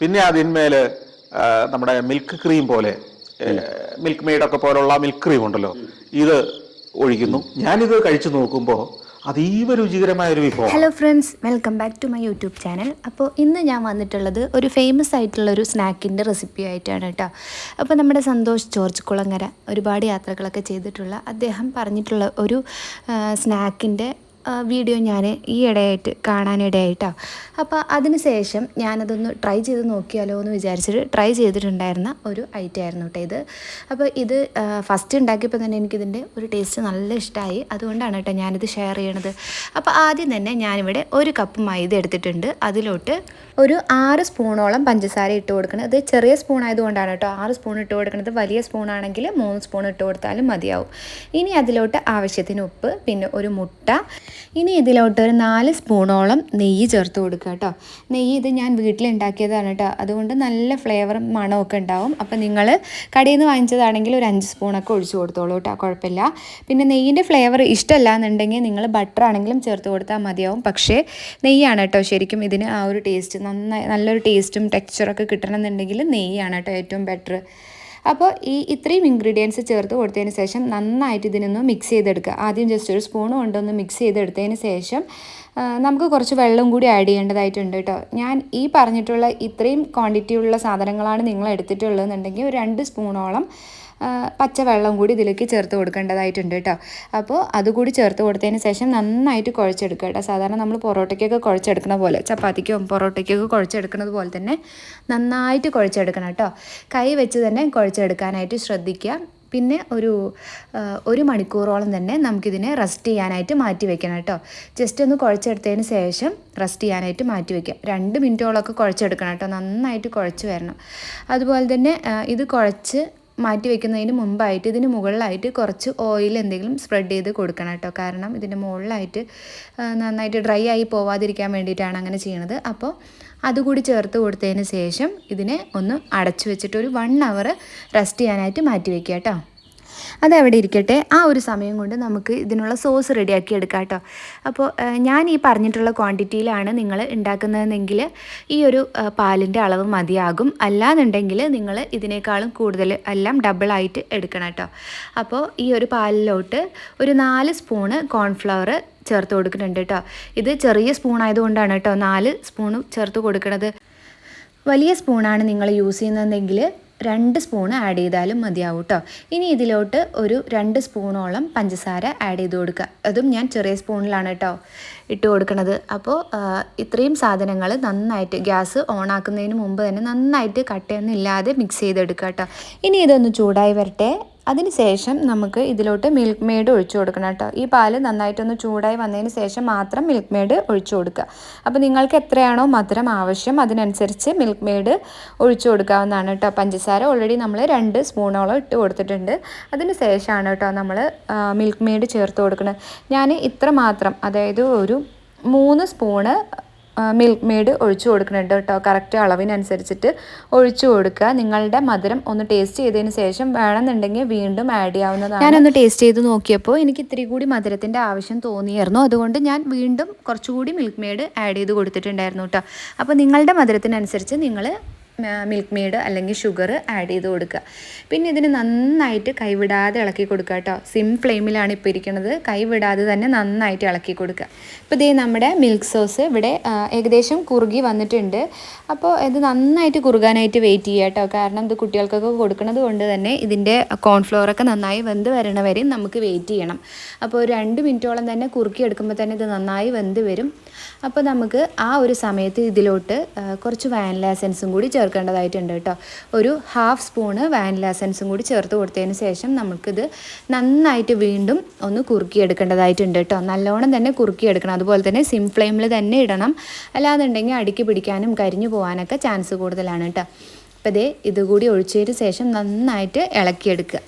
പിന്നെ അതിന്മേൽ നമ്മുടെ മിൽക്ക് ക്രീം പോലെ മിൽക്ക് മെയ്ഡ് ഒക്കെ പോലുള്ള മിൽക്ക് ക്രീം ഉണ്ടല്ലോ. ഇത് ഒഴിക്കുന്നു. ഞാനിത് കഴിച്ചു നോക്കുമ്പോൾ അതീവ രുചികരമായ ഒരു വിഭവം hello friends welcome back to my YouTube channel അപ്പോൾ ഇന്ന് ഞാൻ വന്നിട്ടുള്ളത് ഒരു ഫേമസ് ആയിട്ടുള്ള ഒരു സ്നാക്കിന്റെ റെസിപ്പി ആയിട്ടാണ് കേട്ടോ. അപ്പോൾ നമ്മുടെ സന്തോഷ് ജോർജ് കുളങ്ങര ഒരുപാട് യാത്രകളൊക്കെ ചെയ്തിട്ടുള്ള അദ്ദേഹം പറഞ്ഞിട്ടുള്ള ഒരു സ്നാക്കിന്റെ വീഡിയോ ഞാൻ ഈ ഇടയായിട്ട് കാണാനിടയായിട്ടോ അപ്പോൾ അതിന് ശേഷം ഞാനതൊന്ന് ട്രൈ ചെയ്ത് നോക്കിയാലോ എന്ന് വിചാരിച്ചിട്ട് ട്രൈ ചെയ്തിട്ടുണ്ടായിരുന്ന ഒരു ഐറ്റം ആയിരുന്നു കേട്ടോ ഇത്. അപ്പോൾ ഇത് ഫസ്റ്റ് ഉണ്ടാക്കിയപ്പോൾ തന്നെ എനിക്കിതിന്റെ ഒരു ടേസ്റ്റ് നല്ല ഇഷ്ടമായി അതുകൊണ്ടാണ് കേട്ടോ ഞാനിത് ഷെയർ ചെയ്യണത്. അപ്പോൾ ആദ്യം തന്നെ ഞാനിവിടെ ഒരു കപ്പ് മൈദ എടുത്തിട്ടുണ്ട്. അതിലോട്ട് ഒരു ആറ് സ്പൂണോളം പഞ്ചസാര ഇട്ട് കൊടുക്കണം. അത് ചെറിയ സ്പൂൺ ആയതുകൊണ്ടാണ് കേട്ടോ ആറ് സ്പൂൺ ഇട്ട് കൊടുക്കുന്നത്. വലിയ സ്പൂണാണെങ്കിൽ മൂന്ന് സ്പൂൺ ഇട്ട് കൊടുത്താലും മതിയാവും. ഇനി അതിലോട്ട് ആവശ്യത്തിന് ഉപ്പ് പിന്നെ ഒരു മുട്ട ഇനി ഇതിലോട്ട് ഒരു നാല് സ്പൂണോളം നെയ്യ് ചേർത്ത് കൊടുക്കുക കേട്ടോ. നെയ്യ് ഇത് ഞാൻ വീട്ടിലുണ്ടാക്കിയതാണ് കേട്ടോ. അതുകൊണ്ട് നല്ല ഫ്ലേവറും മണമൊക്കെ ഉണ്ടാവും. അപ്പോൾ നിങ്ങൾ കടയിൽ നിന്ന് വാങ്ങിച്ചതാണെങ്കിൽ ഒരു അഞ്ച് സ്പൂണൊക്കെ ഒഴിച്ചു കൊടുത്തോളൂ കേട്ടോ. കുഴപ്പമില്ല. പിന്നെ നെയ്യിന്റെ ഫ്ലേവർ ഇഷ്ടമല്ല എന്നുണ്ടെങ്കിൽ നിങ്ങൾ ബട്ടർ ആണെങ്കിലും ചേർത്ത് കൊടുത്താൽ മതിയാവും. പക്ഷേ നെയ്യാണ് കേട്ടോ ശരിക്കും ഇതിന് ആ ഒരു ടേസ്റ്റ് നന്നായി നല്ലൊരു ടേസ്റ്റും ടെക്സ്ചറൊക്കെ കിട്ടണമെന്നുണ്ടെങ്കിൽ നെയ്യാണ് കേട്ടോ ഏറ്റവും ബെറ്റർ അപ്പോൾ ഈ ഇത്രയും ഇൻഗ്രീഡിയൻസ് ചേർത്ത് കൊടുത്തതിന് ശേഷം നന്നായിട്ട് ഇതിനൊന്ന് മിക്സ് ചെയ്തെടുക്കുക. ആദ്യം ജസ്റ്റ് ഒരു സ്പൂൺ കൊണ്ടൊന്ന് മിക്സ് ചെയ്തെടുത്തതിന് ശേഷം നമുക്ക് കുറച്ച് വെള്ളം കൂടി ആഡ് ചെയ്യേണ്ടതായിട്ടുണ്ട് കേട്ടോ. ഞാൻ ഈ പറഞ്ഞിട്ടുള്ള ഇത്രയും ക്വാണ്ടിറ്റിയുള്ള സാധനങ്ങളാണ് നിങ്ങൾ എടുത്തിട്ടുള്ളതെന്നുണ്ടെങ്കിൽ ഒരു രണ്ട് സ്പൂണോളം പച്ചവെള്ളം കൂടി ഇതിലേക്ക് ചേർത്ത് കൊടുക്കേണ്ടതായിട്ടുണ്ട് കേട്ടോ. അപ്പോൾ അതുകൂടി ചേർത്ത് കൊടുത്തതിന് ശേഷം നന്നായിട്ട് കുഴച്ചെടുക്കുക കേട്ടോ. സാധാരണ നമ്മൾ പൊറോട്ടയ്ക്കൊക്കെ കുഴച്ചെടുക്കുന്ന പോലെ ചപ്പാത്തിക്കും പൊറോട്ടയ്ക്കൊക്കെ കുഴച്ചെടുക്കുന്നത് പോലെ തന്നെ നന്നായിട്ട് കുഴച്ചെടുക്കണം കേട്ടോ. കൈ വെച്ച് തന്നെ കുഴച്ചെടുക്കാനായിട്ട് ശ്രദ്ധിക്കുക. പിന്നെ ഒരു ഒരു മണിക്കൂറോളം തന്നെ നമുക്കിതിനെ റെസ്റ്റ് ചെയ്യാനായിട്ട് മാറ്റി വെക്കണം കേട്ടോ. ജസ്റ്റ് ഒന്ന് കുഴച്ചെടുത്തതിന് ശേഷം റെസ്റ്റ് ചെയ്യാനായിട്ട് മാറ്റി വയ്ക്കുക രണ്ട് മിനിറ്റോളമൊക്കെ കുഴച്ചെടുക്കണം കേട്ടോ. നന്നായിട്ട് കുഴച്ച് വരണം. അതുപോലെ തന്നെ ഇത് കുഴച്ച് മാറ്റി വെക്കുന്നതിന് മുമ്പായിട്ട് ഇതിന് മുകളിലായിട്ട് കുറച്ച് ഓയിൽ എന്തെങ്കിലും സ്പ്രെഡ് ചെയ്ത് കൊടുക്കണം കേട്ടോ. കാരണം ഇതിന്റെ മുകളിലായിട്ട് നന്നായിട്ട് ഡ്രൈ ആയി പോവാതിരിക്കാൻ വേണ്ടിയിട്ടാണ് അങ്ങനെ ചെയ്യണത്. അപ്പോൾ അതുകൂടി ചേർത്ത് കൊടുത്തതിന് ശേഷം ഇതിനെ ഒന്ന് അടച്ചു വെച്ചിട്ട് ഒരു വൺ അവർ റെസ്റ്റ് ചെയ്യാനായിട്ട് മാറ്റി വെക്കുക കേട്ടോ. അതവിടെ ഇരിക്കട്ടെ. ആ ഒരു സമയം കൊണ്ട് നമുക്ക് ഇതിനുള്ള സോസ് റെഡിയാക്കി എടുക്കാം കേട്ടോ. അപ്പോൾ ഞാൻ ഈ പറഞ്ഞിട്ടുള്ള ക്വാണ്ടിറ്റിയിലാണ് നിങ്ങൾ ഉണ്ടാക്കുന്നതെങ്കിൽ ഈ ഒരു പാലിന്റെ അളവ് മതിയാകും. അല്ലാന്നുണ്ടെങ്കിൽ നിങ്ങൾ ഇതിനേക്കാളും കൂടുതൽ എല്ലാം ഡബിളായിട്ട് എടുക്കണം കേട്ടോ. അപ്പോൾ ഈ ഒരു പാലിലോട്ട് ഒരു നാല് സ്പൂണ് കോൺഫ്ലവർ ചേർത്ത് കൊടുക്കുന്നുണ്ട് കേട്ടോ. ഇത് ചെറിയ സ്പൂൺ ആയതുകൊണ്ടാണ് കേട്ടോ നാല് സ്പൂണ് ചേർത്ത് കൊടുക്കുന്നത് വലിയ സ്പൂണാണ് നിങ്ങൾ യൂസ് ചെയ്യുന്നതെങ്കിൽ രണ്ട് സ്പൂൺ ആഡ് ചെയ്താലും മതിയാവും കേട്ടോ ഇനി ഇതിലോട്ട് ഒരു രണ്ട് സ്പൂണോളം പഞ്ചസാര ആഡ് ചെയ്ത് കൊടുക്കുക അതും ഞാൻ ചെറിയ സ്പൂണിലാണ് കേട്ടോ ഇട്ട് കൊടുക്കണത്. അപ്പോൾ ഇത്രയും സാധനങ്ങൾ നന്നായിട്ട് ഗ്യാസ് ഓൺ ആക്കുന്നതിന് മുമ്പ് തന്നെ നന്നായിട്ട് കട്ടയൊന്നും ഇല്ലാതെ മിക്സ് ചെയ്തെടുക്കുക കേട്ടോ ഇനി ഇതൊന്ന് ചൂടായി വരട്ടെ. അതിനുശേഷം നമുക്ക് ഇതിലോട്ട് മിൽക്ക് മെയ്ഡ് ഒഴിച്ചു കൊടുക്കണം കേട്ടോ. ഈ പാൽ നന്നായിട്ടൊന്ന് ചൂടായി വന്നതിന് ശേഷം മാത്രം മിൽക്ക് മെയ്ഡ് ഒഴിച്ചു കൊടുക്കുക. അപ്പോൾ നിങ്ങൾക്ക് എത്രയാണോ മധുരം ആവശ്യം അതിനനുസരിച്ച് മിൽക്ക് മെയ്ഡ് ഒഴിച്ചു കൊടുക്കാവുന്നതാണ് കേട്ടോ. പഞ്ചസാര ഓൾറെഡി നമ്മൾ രണ്ട് സ്പൂണോളം ഇട്ട് കൊടുത്തിട്ടുണ്ട്. അതിന് ശേഷമാണ് കേട്ടോ നമ്മൾ മിൽക്ക് മെയ്ഡ് ചേർത്ത് കൊടുക്കുന്നത് ഞാൻ ഇത്ര മാത്രം അതായത് ഒരു മൂന്ന് സ്പൂണ് മിൽക്ക് മെയ്ഡ് ഒഴിച്ചു കൊടുക്കുന്നുണ്ട് കേട്ടോ. കറക്റ്റ് അളവിനനുസരിച്ചിട്ട് ഒഴിച്ചു കൊടുക്കുക. നിങ്ങളുടെ മധുരം ഒന്ന് ടേസ്റ്റ് ചെയ്തതിന് ശേഷം വേണമെന്നുണ്ടെങ്കിൽ വീണ്ടും ആഡ് ചെയ്യാവുന്നതാണ്. ഞാനൊന്ന് ടേസ്റ്റ് ചെയ്ത് നോക്കിയപ്പോൾ എനിക്ക് ഇത്തിരി കൂടി മധുരത്തിന്റെ ആവശ്യം തോന്നിയായിരുന്നു. അതുകൊണ്ട് ഞാൻ വീണ്ടും കുറച്ചുകൂടി മിൽക്ക് മെയ്ഡ് ആഡ് ചെയ്ത് കൊടുത്തിട്ടുണ്ടായിരുന്നു കേട്ടോ. അപ്പോൾ നിങ്ങളുടെ മധുരത്തിനനുസരിച്ച് നിങ്ങൾ മിൽക്ക് മെയ്ഡ് അല്ലെങ്കിൽ ഷുഗർ ആഡ് ചെയ്ത് കൊടുക്കുക. പിന്നെ ഇതിന് നന്നായിട്ട് കൈവിടാതെ ഇളക്കി കൊടുക്കുക കേട്ടോ. സിം ഫ്ലെയിമിലാണ് ഇപ്പോൾ ഇരിക്കുന്നത്. കൈവിടാതെ തന്നെ നന്നായിട്ട് ഇളക്കി കൊടുക്കുക. ഇപ്പോൾ ഇതേ നമ്മുടെ മിൽക്ക് സോസ് ഇവിടെ ഏകദേശം കുറുകി വന്നിട്ടുണ്ട്. അപ്പോൾ ഇത് നന്നായിട്ട് കുറുകാനായിട്ട് വെയിറ്റ് ചെയ്യുക കേട്ടോ. കാരണം ഇത് കുട്ടികൾക്കൊക്കെ കൊടുക്കുന്നത് കൊണ്ട് തന്നെ ഇതിന്റെ കോൺഫ്ലോറൊക്കെ നന്നായി വെന്ത് വരണവരെയും വരെ നമുക്ക് വെയിറ്റ് ചെയ്യണം. അപ്പോൾ ഒരു രണ്ട് മിനിറ്റോളം തന്നെ കുറുക്കി എടുക്കുമ്പോൾ തന്നെ ഇത് നന്നായി വെന്ത് വരും. അപ്പോൾ നമുക്ക് ആ ഒരു സമയത്ത് ഇതിലോട്ട് കുറച്ച് വാനില എസൻസും കൂടി ചേർക്കേണ്ടതായിട്ടുണ്ട് കേട്ടോ. ഒരു ഹാഫ് സ്പൂണ് വാനില എസൻസും കൂടി ചേർത്ത് കൊടുത്തതിന് ശേഷം നമുക്കിത് നന്നായിട്ട് വീണ്ടും ഒന്ന് കുറുക്കിയെടുക്കേണ്ടതായിട്ടുണ്ട് കേട്ടോ. നല്ലോണം തന്നെ കുറുക്കിയെടുക്കണം. അതുപോലെ തന്നെ സിം ഫ്ലെയിമിൽ തന്നെ ഇടണം. അല്ലാന്നുണ്ടെങ്കിൽ അടുക്കി പിടിക്കാനും കരിഞ്ഞു പോകാനൊക്കെ ചാൻസ് കൂടുതലാണ് കേട്ടോ. അപ്പോൾ ഇതേ ഇതുകൂടി ഒഴിച്ചതിന് ശേഷം നന്നായിട്ട് ഇളക്കിയെടുക്കുക.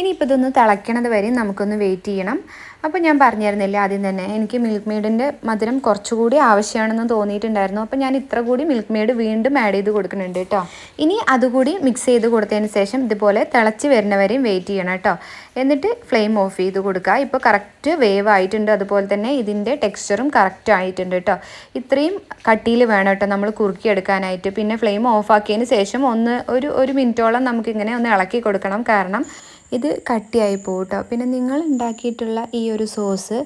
ഇനിയിപ്പോൾ ഇതൊന്ന് തിളയ്ക്കണത് വരെ നമുക്കൊന്ന് വെയിറ്റ് ചെയ്യണം. അപ്പോൾ ഞാൻ പറഞ്ഞിരുന്നില്ല ആദ്യം തന്നെ എനിക്ക് മിൽക്ക് മെയ്ഡിന്റെ മധുരം കുറച്ചുകൂടി ആവശ്യമാണെന്ന് തോന്നിയിട്ടുണ്ടായിരുന്നു. അപ്പോൾ ഞാൻ ഇത്ര കൂടി മിൽക്ക് മെയ്ഡ് വീണ്ടും ആഡ് ചെയ്ത് കൊടുക്കുന്നുണ്ട് കേട്ടോ. ഇനി അതുകൂടി മിക്സ് ചെയ്ത് കൊടുത്തതിന് ശേഷം ഇതുപോലെ തിളച്ച് വരുന്നവരെയും വെയിറ്റ് ചെയ്യണം കേട്ടോ. എന്നിട്ട് ഫ്ലെയിം ഓഫ് ചെയ്ത് കൊടുക്കുക. ഇപ്പോൾ കറക്റ്റ് വേവ് ആയിട്ടുണ്ട്. അതുപോലെ തന്നെ ഇതിന്റെ ടെക്സ്ചറും കറക്റ്റ് ആയിട്ടുണ്ട് കേട്ടോ. ഇത്രയും കട്ടിയിൽ വേണം കേട്ടോ നമ്മൾ കുറുക്കിയെടുക്കാനായിട്ട്. പിന്നെ ഫ്ലെയിം ഓഫ് ആക്കിയതിന് ശേഷം ഒന്ന് ഒരു ഒരു മിനിറ്റോളം നമുക്കിങ്ങനെ ഒന്ന് ഇളക്കി കൊടുക്കണം. കാരണം ഇത് കട്ടിയായി പോകും കേട്ടോ പിന്നെ നിങ്ങൾ ഉണ്ടാക്കിയിട്ടുള്ള ഈ ഒരു സോസ്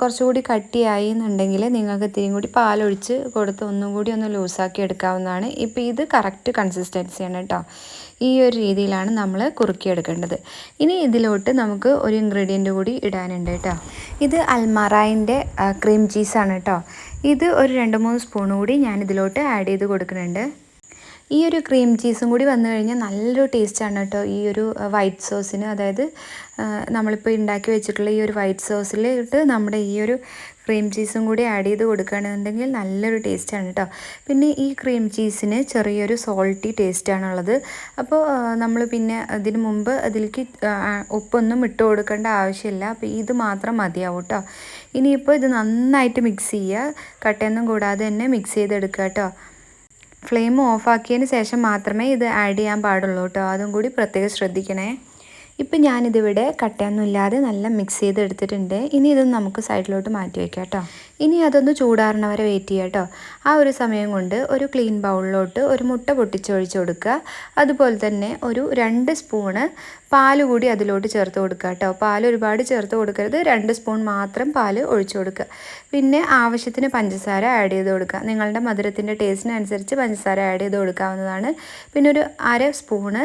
കുറച്ചുകൂടി കട്ടിയായി എന്നുണ്ടെങ്കിൽ നിങ്ങൾക്ക് ഇത്തിരിയും കൂടി പാലൊഴിച്ച് കൊടുത്ത് ഒന്നും കൂടി ഒന്ന് ലൂസാക്കി എടുക്കാവുന്നതാണ്. ഇപ്പോൾ ഇത് കറക്റ്റ് കൺസിസ്റ്റൻസിയാണ് കേട്ടോ ഈ ഒരു രീതിയിലാണ് നമ്മൾ കുറുക്കിയെടുക്കേണ്ടത്. ഇനി ഇതിലോട്ട് നമുക്ക് ഒരു ഇൻഗ്രീഡിയന്റ് കൂടി ഇടാനുണ്ട് കേട്ടോ ഇത് അൽമറായിന്റെ ക്രീം ചീസാണ് കേട്ടോ ഇത് ഒരു രണ്ട് മൂന്ന് സ്പൂൺ കൂടി ഞാൻ ഇതിലോട്ട് ആഡ് ചെയ്ത് കൊടുക്കുന്നുണ്ട്. ഈ ഒരു ക്രീം ചീസും കൂടി വന്നു കഴിഞ്ഞാൽ നല്ലൊരു ടേസ്റ്റാണ് കേട്ടോ ഈ ഒരു വൈറ്റ് സോസിന് അതായത് നമ്മളിപ്പോൾ ഉണ്ടാക്കി വെച്ചിട്ടുള്ള ഈ ഒരു വൈറ്റ് സോസിലിട്ട് നമ്മുടെ ഈ ഒരു ക്രീം ചീസും കൂടി ആഡ് ചെയ്ത് കൊടുക്കുകയാണെന്നുണ്ടെങ്കിൽ നല്ലൊരു ടേസ്റ്റാണ് കേട്ടോ പിന്നെ ഈ ക്രീം ചീസിന് ചെറിയൊരു സോൾട്ടി ടേസ്റ്റാണുള്ളത് അപ്പോൾ നമ്മൾ പിന്നെ അതിന് മുമ്പ് അതിലേക്ക് ഉപ്പൊന്നും ഇട്ട് കൊടുക്കേണ്ട ആവശ്യമില്ല. അപ്പോൾ ഇത് മാത്രം മതിയാവും കേട്ടോ ഇനിയിപ്പോൾ ഇത് നന്നായിട്ട് മിക്സ് ചെയ്യുക കട്ടയൊന്നും കൂടാതെ തന്നെ മിക്സ് ചെയ്തെടുക്കുക കേട്ടോ ഫ്ലെയിം ഓഫാക്കിയതിന് ശേഷം മാത്രമേ ഇത് ആഡ് ചെയ്യാൻ പാടുള്ളൂ കേട്ടോ. അതും കൂടി പ്രത്യേകം ശ്രദ്ധിക്കണേ. ഇപ്പം ഞാനിതിവിടെ കട്ടയൊന്നും ഇല്ലാതെ നല്ല മിക്സ് ചെയ്ത് എടുത്തിട്ടുണ്ട് ഇനി ഇതൊന്ന് നമുക്ക് സൈഡിലോട്ട് മാറ്റി വയ്ക്കാം കേട്ടോ. ഇനി അതൊന്ന് ചൂടാറണ വരെ വെയിറ്റ് ചെയ്യാം കേട്ടോ. ആ ഒരു സമയം കൊണ്ട് ഒരു ക്ലീൻ ബൗളിലോട്ട് ഒരു മുട്ട പൊട്ടിച്ചൊഴിച്ച് കൊടുക്കുക. അതുപോലെ തന്നെ ഒരു രണ്ട് സ്പൂണ് പാൽ കൂടി അതിലോട്ട് ചേർത്ത് കൊടുക്കുക കേട്ടോ. പാൽ ഒരുപാട് ചേർത്ത് കൊടുക്കരുത്. രണ്ട് സ്പൂൺ മാത്രം പാൽ ഒഴിച്ചു കൊടുക്കുക. പിന്നെ ആവശ്യത്തിന് പഞ്ചസാര ആഡ് ചെയ്ത് കൊടുക്കുക. നിങ്ങളുടെ മധുരത്തിന്റെ ടേസ്റ്റിനനുസരിച്ച് പഞ്ചസാര ആഡ് ചെയ്ത് കൊടുക്കാവുന്നതാണ്. പിന്നെ ഒരു അര സ്പൂണ്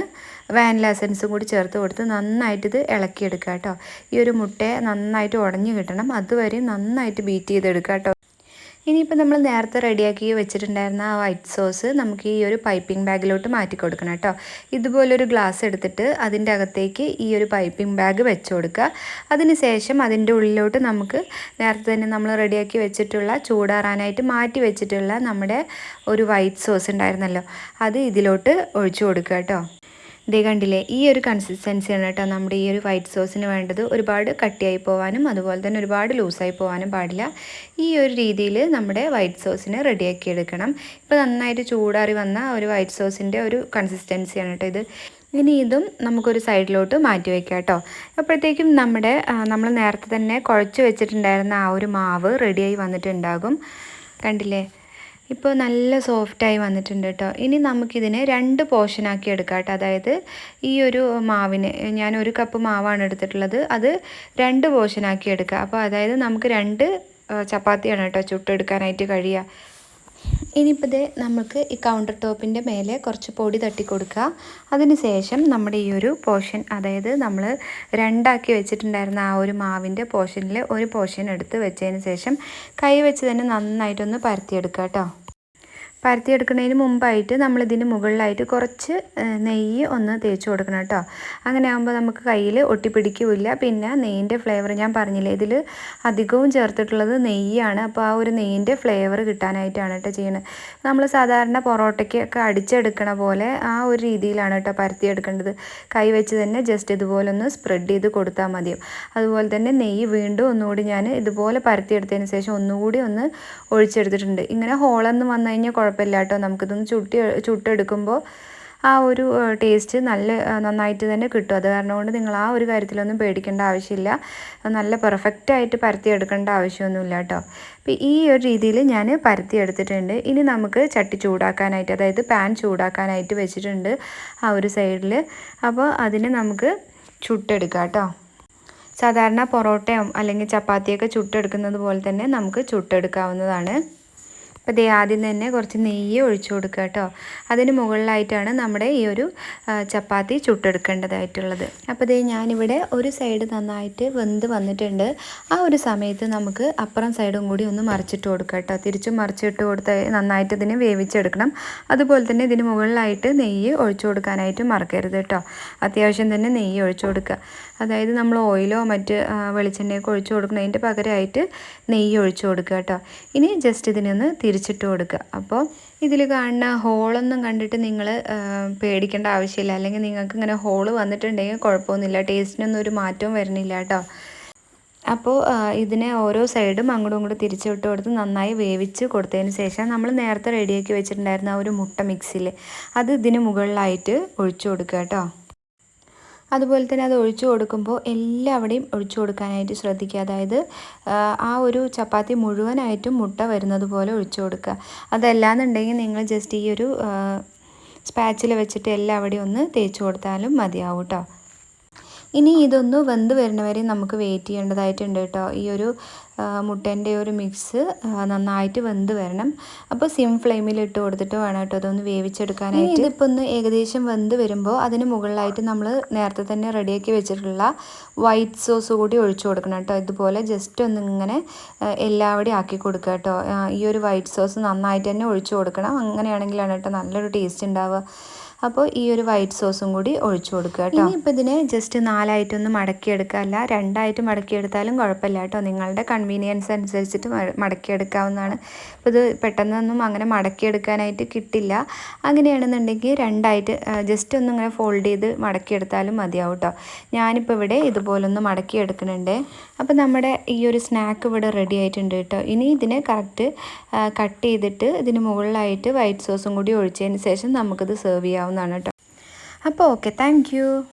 വാനില എസൻസും കൂടി ചേർത്ത് കൊടുത്ത് നന്നായിട്ട് ഇത് ഇളക്കിയെടുക്കുക കേട്ടോ. ഈ ഒരു മുട്ടയെ നന്നായിട്ട് ഉടഞ്ഞു കിട്ടണം. അതുവരെ നന്നായിട്ട് ബീറ്റ് ചെയ്തെടുക്കുക കേട്ടോ. ഇനിയിപ്പോൾ നമ്മൾ നേരത്തെ റെഡിയാക്കി വെച്ചിട്ടുണ്ടായിരുന്ന ആ വൈറ്റ് സോസ് നമുക്ക് ഈ ഒരു പൈപ്പിംഗ് ബാഗിലോട്ട് മാറ്റി കൊടുക്കണം കേട്ടോ. ഇതുപോലൊരു ഗ്ലാസ് എടുത്തിട്ട് അതിന്റെ അകത്തേക്ക് ഈ ഒരു പൈപ്പിംഗ് ബാഗ് വെച്ച് കൊടുക്കുക. അതിന് ശേഷം അതിന്റെ ഉള്ളിലോട്ട് നമുക്ക് നേരത്തെ തന്നെ നമ്മൾ റെഡിയാക്കി വെച്ചിട്ടുള്ള ചൂടാറാനായിട്ട് മാറ്റി വെച്ചിട്ടുള്ള നമ്മുടെ ഒരു വൈറ്റ് സോസ് ഉണ്ടായിരുന്നല്ലോ. അത് ഇതിലോട്ട് ഒഴിച്ചു കൊടുക്കുക കേട്ടോ. ദേ കണ്ടില്ലേ ഈ ഒരു കൺസിസ്റ്റൻസിയാണ് കേട്ടോ നമ്മുടെ ഈ ഒരു വൈറ്റ് സോസിന് വേണ്ടത്. ഒരുപാട് കട്ടിയായി പോകാനും അതുപോലെ തന്നെ ഒരുപാട് ലൂസായി പോകാനും പാടില്ല. ഈ ഒരു രീതിയിൽ നമ്മുടെ വൈറ്റ് സോസിനെ റെഡിയാക്കി എടുക്കണം. ഇപ്പോൾ നന്നായിട്ട് ചൂടാറി വന്ന ഒരു വൈറ്റ് സോസിന്റെ ഒരു കൺസിസ്റ്റൻസിയാണ് കേട്ടോ ഇത്. ഇനി ഇതും നമുക്കൊരു സൈഡിലോട്ട് മാറ്റി വയ്ക്കാം കേട്ടോ. അപ്പോഴത്തേക്കും നമ്മുടെ നമ്മൾ നേരത്തെ തന്നെ കുഴച്ച് വെച്ചിട്ടുണ്ടായിരുന്ന ആ ഒരു മാവ് റെഡിയായി വന്നിട്ടുണ്ടാകും. കണ്ടില്ലേ? ഇപ്പോൾ നല്ല സോഫ്റ്റായി വന്നിട്ടുണ്ട് കേട്ടോ ഇനി നമുക്കിതിനെ രണ്ട് പോർഷനാക്കി എടുക്കാം കേട്ടോ അതായത് ഈ ഒരു മാവിന് ഞാൻ ഒരു കപ്പ് മാവാണ് എടുത്തിട്ടുള്ളത്. അത് രണ്ട് പോർഷനാക്കി എടുക്കുക അപ്പോൾ അതായത് നമുക്ക് രണ്ട് ചപ്പാത്തിയാണ് കേട്ടോ ചുട്ടെടുക്കാനായിട്ട് കഴിയുക. ഇനിയിപ്പോൾ ഇത് നമുക്ക് ഈ കൗണ്ടർ ടോപ്പിന്റെ മേലെ കുറച്ച് പൊടി തട്ടി കൊടുക്കുക അതിനുശേഷം നമ്മുടെ ഈ ഒരു പോർഷൻ അതായത് നമ്മൾ രണ്ടാക്കി വെച്ചിട്ടുണ്ടായിരുന്ന ആ ഒരു മാവിന്റെ പോർഷനിൽ ഒരു പോർഷൻ എടുത്ത് വെച്ചതിന് ശേഷം കൈ വെച്ച് തന്നെ നന്നായിട്ടൊന്ന് പരത്തിയെടുക്കുക കേട്ടോ പരത്തിയെടുക്കുന്നതിന് മുമ്പായിട്ട് നമ്മളിതിന് മുകളിലായിട്ട് കുറച്ച് നെയ്യ് ഒന്ന് തേച്ച് കൊടുക്കണം കേട്ടോ. അങ്ങനെ ആകുമ്പോൾ നമുക്ക് കയ്യിൽ ഒട്ടിപ്പിടിക്കില്ല. പിന്നെ നെയ്യിന്റെ ഫ്ലേവർ ഞാൻ പറഞ്ഞില്ലേ ഇതിൽ അധികവും ചേർത്തിട്ടുള്ളത് നെയ്യാണ്. അപ്പോൾ ആ ഒരു നെയ്യിന്റെ ഫ്ലേവർ കിട്ടാനായിട്ടാണ് കേട്ടോ ചെയ്യുന്നത് നമ്മൾ സാധാരണ പൊറോട്ടയ്ക്കൊക്കെ അടിച്ചെടുക്കണ പോലെ ആ ഒരു രീതിയിലാണ് കേട്ടോ പരത്തിയെടുക്കേണ്ടത്. കൈ വെച്ച് തന്നെ ജസ്റ്റ് ഇതുപോലെ ഒന്ന് സ്പ്രെഡ് ചെയ്ത് കൊടുത്താൽ മതിയും അതുപോലെ തന്നെ നെയ്യ് വീണ്ടും ഒന്നുകൂടി ഞാൻ ഇതുപോലെ പരത്തിയെടുത്തതിന് ശേഷം ഒന്നുകൂടി ഒന്ന് ഒഴിച്ചെടുത്തിട്ടുണ്ട്. ഇങ്ങനെ ഹോളെന്ന് വന്നു കഴിഞ്ഞാൽ കുഴപ്പമില്ല കേട്ടോ നമുക്കിതൊന്ന് ചുട്ടി ചുട്ടെടുക്കുമ്പോൾ ആ ഒരു ടേസ്റ്റ് നല്ല നന്നായിട്ട് തന്നെ കിട്ടും. അത് കാരണം കൊണ്ട് നിങ്ങൾ ആ ഒരു കാര്യത്തിലൊന്നും പേടിക്കേണ്ട ആവശ്യമില്ല. നല്ല പെർഫെക്റ്റായിട്ട് പരത്തിയെടുക്കേണ്ട ആവശ്യമൊന്നുമില്ല കേട്ടോ അപ്പോൾ ഈ ഒരു രീതിയിൽ ഞാൻ പരത്തി എടുത്തിട്ടുണ്ട് ഇനി നമുക്ക് ചട്ടി ചൂടാക്കാനായിട്ട് അതായത് പാൻ ചൂടാക്കാനായിട്ട് വെച്ചിട്ടുണ്ട് ആ ഒരു സൈഡിൽ. അപ്പോൾ അതിന് നമുക്ക് ചുട്ടെടുക്കാം കേട്ടോ സാധാരണ പൊറോട്ടയോ അല്ലെങ്കിൽ ചപ്പാത്തിയൊക്കെ ചുട്ടെടുക്കുന്നത് പോലെ തന്നെ നമുക്ക് ചുട്ടെടുക്കാവുന്നതാണ്. അപ്പോൾ ദേ ആദ്യം തന്നെ കുറച്ച് നെയ്യ് ഒഴിച്ചു കൊടുക്കുക കേട്ടോ. അതിന് മുകളിലായിട്ടാണ് നമ്മുടെ ഈ ഒരു ചപ്പാത്തി ചുട്ടെടുക്കേണ്ടതായിട്ടുള്ളത്. അപ്പോൾ ദേ ഞാനിവിടെ ഒരു സൈഡ് നന്നായിട്ട് വെന്ത് വന്നിട്ടുണ്ട്. ആ ഒരു സമയത്ത് നമുക്ക് അപ്പുറം സൈഡും കൂടി ഒന്ന് മറിച്ചിട്ട് കൊടുക്കുക കേട്ടോ. തിരിച്ചും മറിച്ചിട്ട് കൊടുത്ത് നന്നായിട്ട് ഇതിനെ വേവിച്ചെടുക്കണം. അതുപോലെ തന്നെ ഇതിന് മുകളിലായിട്ട് നെയ്യ് ഒഴിച്ചു കൊടുക്കാനായിട്ട് മറക്കരുത് കേട്ടോ. അത്യാവശ്യം തന്നെ നെയ്യ് ഒഴിച്ചു കൊടുക്കുക. അതായത് നമ്മൾ ഓയിലോ മറ്റ് വെളിച്ചെണ്ണയൊക്കെ ഒഴിച്ചു കൊടുക്കുന്നതിന്റെ പകരമായിട്ട് നെയ്യ് ഒഴിച്ചു കൊടുക്കുക കേട്ടോ. ഇനി ജസ്റ്റ് ഇതിനൊന്ന് തിരിച്ചിട്ട് കൊടുക്കുക. അപ്പോൾ ഇതിൽ കാണുന്ന ഹോളൊന്നും കണ്ടിട്ട് നിങ്ങൾ പേടിക്കേണ്ട ആവശ്യമില്ല. അല്ലെങ്കിൽ നിങ്ങൾക്ക് ഇങ്ങനെ ഹോൾ വന്നിട്ടുണ്ടെങ്കിൽ കുഴപ്പമൊന്നുമില്ല. ടേസ്റ്റിനൊന്നും ഒരു മാറ്റവും വരുന്നില്ല കേട്ടോ. അപ്പോൾ ഇതിനെ ഓരോ സൈഡും അങ്ങോട്ടും ഇങ്ങോട്ടും തിരിച്ചു വിട്ട് കൊടുത്ത് നന്നായി വേവിച്ച് കൊടുത്തതിന് ശേഷം നമ്മൾ നേരത്തെ റെഡിയാക്കി വെച്ചിട്ടുണ്ടായിരുന്ന ആ ഒരു മുട്ട മിക്സിൽ അത് ഇതിന് മുകളിലായിട്ട് ഒഴിച്ചു കൊടുക്കുക കേട്ടോ. അതുപോലെ തന്നെ അത് ഒഴിച്ചു കൊടുക്കുമ്പോൾ എല്ലാവിടെയും ഒഴിച്ചു കൊടുക്കാനായിട്ട് ശ്രദ്ധിക്കുക. അതായത് ആ, ഒരു ചപ്പാത്തി മുഴുവനായിട്ടും മുട്ട വരുന്നത് പോലെ ഒഴിച്ചു കൊടുക്കുക. അതല്ലാന്നുണ്ടെങ്കിൽ നിങ്ങൾ ജസ്റ്റ് ഈ ഒരു സ്പാച്ചിൽ വെച്ചിട്ട് എല്ലാവിടെയും ഒന്ന് തേച്ച് കൊടുത്താലും മതിയാവും കേട്ടോ ഇനി ഇതൊന്ന് വെന്ത് വരുന്നവരെ നമുക്ക് വെയിറ്റ് ചെയ്യേണ്ടതായിട്ടുണ്ട് കേട്ടോ. ഈ ഒരു മുട്ടേന്റെ ഒരു മിക്സ് നന്നായിട്ട് വെന്ത് വരണം. അപ്പോൾ സിം ഫ്ലെയിമിൽ ഇട്ട് കൊടുത്തിട്ട് വേണം കേട്ടോ അതൊന്ന് വേവിച്ചെടുക്കാനായിട്ട്. ഇതിപ്പോൾ ഒന്ന് ഏകദേശം വെന്ത് വരുമ്പോൾ അതിന് മുകളിലായിട്ട് നമ്മൾ നേരത്തെ തന്നെ റെഡിയാക്കി വെച്ചിട്ടുള്ള വൈറ്റ് സോസ് കൂടി ഒഴിച്ചു കൊടുക്കണം കേട്ടോ. ഇതുപോലെ ജസ്റ്റ് ഒന്ന് ഇങ്ങനെ എല്ലാവിടെയും ആക്കി കൊടുക്കുക കേട്ടോ. ഈ ഒരു വൈറ്റ് സോസ് നന്നായിട്ട് തന്നെ ഒഴിച്ചു കൊടുക്കണം. അങ്ങനെയാണെങ്കിലാണ് കേട്ടോ നല്ലൊരു ടേസ്റ്റ് ഉണ്ടാവുക. അപ്പോൾ ഈ ഒരു വൈറ്റ് സോസും കൂടി ഒഴിച്ചു കൊടുക്കുക കേട്ടോ. ഇനിയിപ്പോൾ ഇതിനെ ജസ്റ്റ് നാലായിട്ടൊന്നും മടക്കിയെടുക്കുക അല്ല രണ്ടായിട്ട് മടക്കിയെടുത്താലും കുഴപ്പമില്ല കേട്ടോ. നിങ്ങളുടെ കൺവീനിയൻസ് അനുസരിച്ചിട്ട് മടക്കിയെടുക്കാവുന്നതാണ്. ഇപ്പോൾ ഇത് പെട്ടെന്നൊന്നും അങ്ങനെ മടക്കിയെടുക്കാനായിട്ട് കിട്ടില്ല. അങ്ങനെയാണെന്നുണ്ടെങ്കിൽ രണ്ടായിട്ട് ജസ്റ്റ് ഒന്ന് ഇങ്ങനെ ഫോൾഡ് ചെയ്ത് മടക്കിയെടുത്താലും മതിയാവും കേട്ടോ. ഞാനിപ്പോൾ ഇവിടെ ഇതുപോലൊന്ന് മടക്കിയെടുക്കുന്നുണ്ട്. അപ്പോൾ നമ്മുടെ ഈ ഒരു സ്നാക്ക് ഇവിടെ റെഡി ആയിട്ടുണ്ട് കേട്ടോ. ഇനി ഇതിനെ കറക്റ്റ് കട്ട് ചെയ്തിട്ട് ഇതിന് മുകളിലായിട്ട് വൈറ്റ് സോസും കൂടി ഒഴിച്ചതിന് ശേഷം നമുക്കിത് സെർവ് ചെയ്യാവുന്നതാണ് കേട്ടോ. അപ്പോൾ ഓക്കെ താങ്ക്